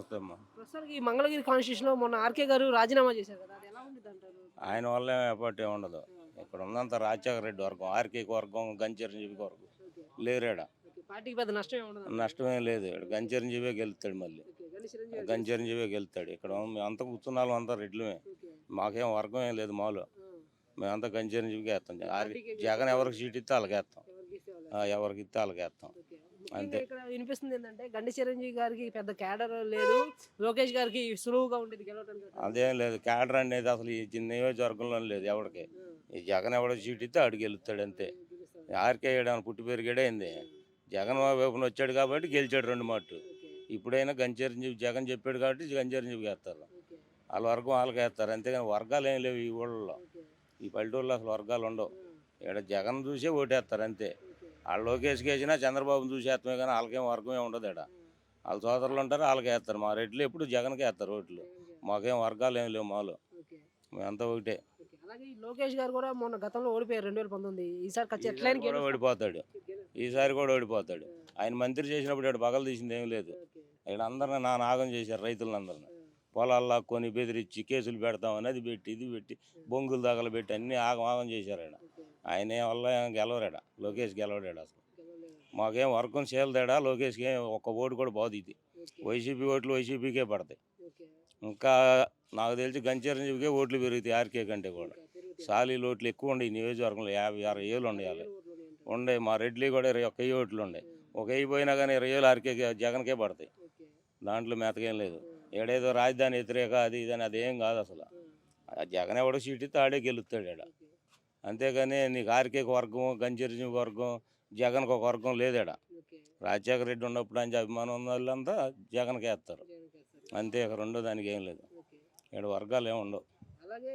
నమస్తే అమ్మా ఈ మంగళగిరి కాన్స్టిట్యూషన్లో మొన్న ఆర్కే గారు రాజీనామా చేశారు కదా అది ఎలా అంటారు? ఆయన వల్ల ఎప్పటి ఉండదు. ఇక్కడ ఉన్నంత రాజశేఖర రెడ్డి వర్గం ఆర్కేకి వర్గం గంచిరంజీవి వర్గం. లేరేడా పార్టీకి పెద్ద నష్టం ఏమి ఉండదు నష్టమేం లేదు ఇక్కడ గంచిరంజీవే గెలుస్తాడు మళ్ళీ. గంచిరంజీవే గెలుస్తాడు. ఇక్కడ మేము అంతా కూర్చున్న వాళ్ళం అంతా రెడ్లమే. మాకేం వర్గం ఏం లేదు మాలో. మేమంతా గంచిరంజీవికి వేస్తాం. జగన్ ఎవరికి సీట్ ఇస్తే వాళ్ళకి వేస్తాం. ఎవరికి ఇస్తే వాళ్ళకి. ఇక్కడ వినిపిస్తుంది ఏంటంటే గండి చిరంజీవి గారికి పెద్ద క్యాడర్ లేదు. లోకేష్ గారికి సులువుగా ఉండేది గెలవడానికి అదేం లేదు. క్యాడర్ అనేది అసలు ఈ చిన్న నియోజకవర్గంలో లేదు ఎవరికి ఈ జగన్ ఎవడో సీట్ ఇస్తే ఆడికి గెలుస్తాడు అంతే. ఆర్కే ఏడాను పుట్టి పెరిగాడే అయింది జగన్ వైపున వచ్చాడు కాబట్టి గెలిచాడు రెండు మాటు ఇప్పుడైనా గంచిరంజీవి జగన్ చెప్పాడు కాబట్టి గంచిరంజీవికి వేస్తారు వాళ్ళ వర్గం వాళ్ళకి వేస్తారు. అంతేగాని వర్గాలు ఏం లేవు ఈ ఊళ్ళలో. ఈ పల్లెటూళ్ళలో అసలు వర్గాలు ఉండవు. ఇక్కడ జగన్ చూసే ఓటేస్తారు అంతే. వాళ్ళు లోకేష్కి వేసినా చంద్రబాబుని చూసేస్తామే కానీ వాళ్ళకేం వర్గం ఏం ఉండదు ఇక్కడ వాళ్ళ సోదరులు ఉంటారు వాళ్ళకి వేస్తారు. మా రెడ్లు ఎప్పుడు జగన్కి వేస్తారు ఓట్లు. మాకేం వర్గాలు ఏం లేవు మాలో. మేమంతా ఒకటే. అలాగే లోకేష్ గారు కూడా మొన్న గతంలో ఓడిపోయారు రెండు వేల పంతొమ్మిది. ఈసారి ఖచ్చితంగా కూడా ఓడిపోతాడు. ఈసారి కూడా ఓడిపోతాడు. ఆయన మంత్రి చేసినప్పుడు ఇక్కడ పగలు తీసింది ఏం లేదు. ఇక్కడ అందరిని నా నాగం చేశారు రైతులందరిని. పొలాల్లో కొని బెదిరించి కేసులు పెడతామని అది పెట్టి ఇది పెట్టి బొంగులు దగలు పెట్టి అన్ని ఆగం ఆగం చేశారు ఆయన. ఆయన వల్ల గెలవరాడ లోకేష్ గెలవడాడు అసలు? మాకేం వర్గం చేయలేదాడా లోకేష్కి ఏం ఒక్క ఓటు కూడా ఇది. వైసీపీ ఓట్లు వైసీపీకే పడతాయి. ఇంకా నాకు తెలిసి గంచిరంజీవికే ఓట్లు పెరుగుతాయి ఆర్కే కంటే కూడా. సాలీలు ఓట్లు ఎక్కువ ఉండే నియోజకవర్గంలో యాభై అరవై ఏళ్ళు ఉండాలి ఉండే మా రెడ్లి కూడా ఇరవై ఒక్క ఓట్లు ఉండే. ఒక వెయ్యి పోయినా కానీ ఇరవై ఏళ్ళు ఆర్కే జగన్కే పడతాయి. దాంట్లో మెతకేం లేదు. ఏడేదో రాజధాని వ్యతిరేక అది ఇది అని అదేం కాదు అసలు. జగన్ ఎవడో సీట్ ఇస్తే ఆడే గెలుస్తాడు ఆడ అంతేగాని నీకు ఆర్కేకి వర్గం గంచిరంజీవి వర్గం జగన్కి ఒక వర్గం లేదాడ. రాజశేఖర రెడ్డి ఉన్నప్పుడు అని అభిమానం ఉన్న వాళ్ళంతా జగన్కి వేస్తారు. అంతే ఇక రెండో దానికి ఏం లేదు. ఇక్కడ వర్గాలు ఏమి ఉండవు. అలాగే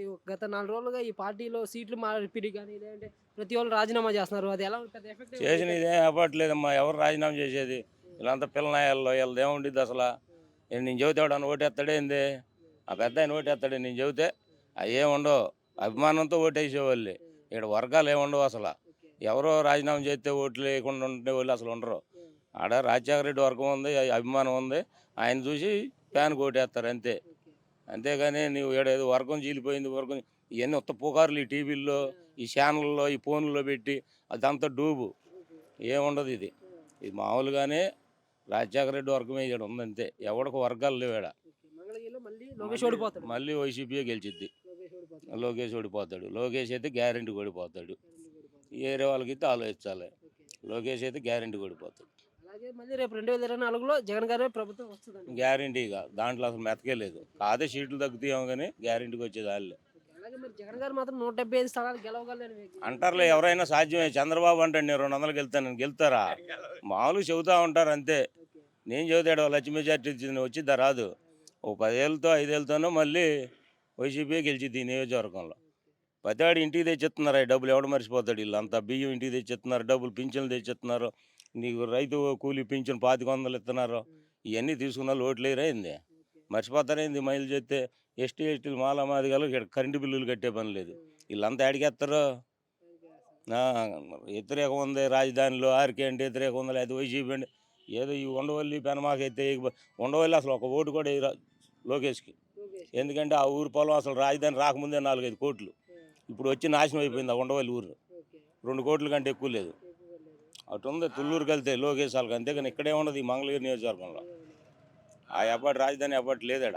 ఈ గత నాలుగు రోజులుగా ఈ పార్టీలో సీట్లు మార్పిడి కానీ లేదంటే ప్రతి వాళ్ళు రాజీనామా చేస్తున్నారు. అది ఎలా ఎఫెక్ట్ చేసిన ఇదేం అవ్వట్లేదమ్మా. ఎవరు రాజీనామా చేసేది? వీళ్ళంతా పిల్లనాయాల్లో వీళ్ళది ఏముండిద్ది అసలు? నేను చెబితే వాడు ఓటేస్తాడేంది? ఆ పెద్ద ఆయన ఓటేస్తాడే. నేను చెబితే అవి ఏమి ఉండవు. అభిమానంతో ఓటేసేవాళ్ళు. ఇక్కడ వర్గాలు ఏమి ఉండవు అసలు ఎవరో రాజీనామా చేస్తే ఓట్లు వేయకుండా ఉండే వాళ్ళు అసలు ఉండరు. ఆడ రాజశేఖర రెడ్డి వర్గం ఉంది అభిమానం ఉంది. ఆయన చూసి ఫ్యాన్ ఓటేస్తారు అంతే. అంతేగాని నీవు ఏడేదో వర్గం చీలిపోయింది వర్గం ఇవన్నీ ఉత్త పుకార్లు ఈ టీవీల్లో ఈ ఛానల్లో ఈ ఫోన్లో పెట్టి అదంతా డూబు. ఏముండదు ఇది. ఇది మామూలుగానే రాజశేఖర రెడ్డి వర్గమే ఇక్కడ ఉంది అంతే ఎవడికి వర్గాలు లేవు ఈడ మంగళగిరిలో మళ్ళీ లోకేష్ ఓడిపోతాడు. మళ్ళీ వైసీపీయే గెలిచిద్ది. లోకేష్ ఓడిపోతాడు. లోకేష్ అయితే గ్యారెంటీ ఓడిపోతాడు. వేరే వాళ్ళకి అయితే ఆలోచించాలి. లోకేష్ అయితే గ్యారెంటీ ఓడిపోతాడు. అలాగే మళ్ళీ రేపు రెండు వేల ఇరవై నాలుగులో జగన్ గారే ప్రభుత్వం గ్యారెంటీగా దాంట్లో అసలు మెతకే లేదు. కాదే సీట్లు తగ్గుతాయేమో కానీ గ్యారెంటీకి అలాగే మరి జగన్ గారు మాత్రం నూట డెబ్బై ఐదు స్థానాలు గెలవగలని అంటారులే ఎవరైనా సాధ్యమే. చంద్రబాబు అంటాడు నేను రెండు వందలకి వెళ్తాను గెలుతారా? మామూలుగా చెబుతా ఉంటారు అంతే. నేను చెబుతాడు లక్ష్మీ మెజార్టీ వచ్చింది? రాదు. ఓ పదేళ్ళతో ఐదేళ్ళతోనో మళ్ళీ వైసీపీ గెలిచిద్ది ఈ నియోజకవర్గంలో. ప్రతివాడు ఇంటికి తెచ్చిస్తున్నారు ఈ డబ్బులు ఎవడు మర్చిపోతాడు వీళ్ళు? అంతా బియ్యం ఇంటికి తెచ్చిస్తున్నారు డబ్బులు పింఛన్లు తెచ్చిస్తున్నారు. నీకు రైతు కూలి పింఛన్ పాతిక వందలు ఇస్తున్నారు. ఇవన్నీ తీసుకున్న లోట్లేరైంది మర్చిపోతారైంది మైలు చేస్తే ఎస్టీ ఎస్టీలు మాల మాదిగలు ఇక్కడ కరెంటు బిల్లులు కట్టే పని లేదు. వీళ్ళంతా అడిగేస్తారు వ్యతిరేకం ఉంది రాజధానిలో ఆర్కే అంటే వ్యతిరేకం ఉంది లేదా వైసీపీ అంటే ఏదో ఈ ఉండవల్లి పెనమాకైతే అయితే ఉండవల్లి అసలు ఒక ఓటు కూడా లోకేష్కి? ఎందుకంటే ఆ ఊరు పొలం అసలు రాజధాని రాకముందే నాలుగైదు కోట్లు. ఇప్పుడు వచ్చి నాశనం అయిపోయింది ఆ ఉండవల్లి ఊరు. రెండు కోట్ల కంటే ఎక్కువ లేదు. అటు ఉంది తుళ్ళూరుకి వెళ్తే లోకేష్ వాళ్ళకి అంతేగాని ఇక్కడే ఉండదు ఈ మంగళగిరి నియోజకవర్గంలో. ఆ ఎప్పటి రాజధాని ఎప్పటి లేదాడ.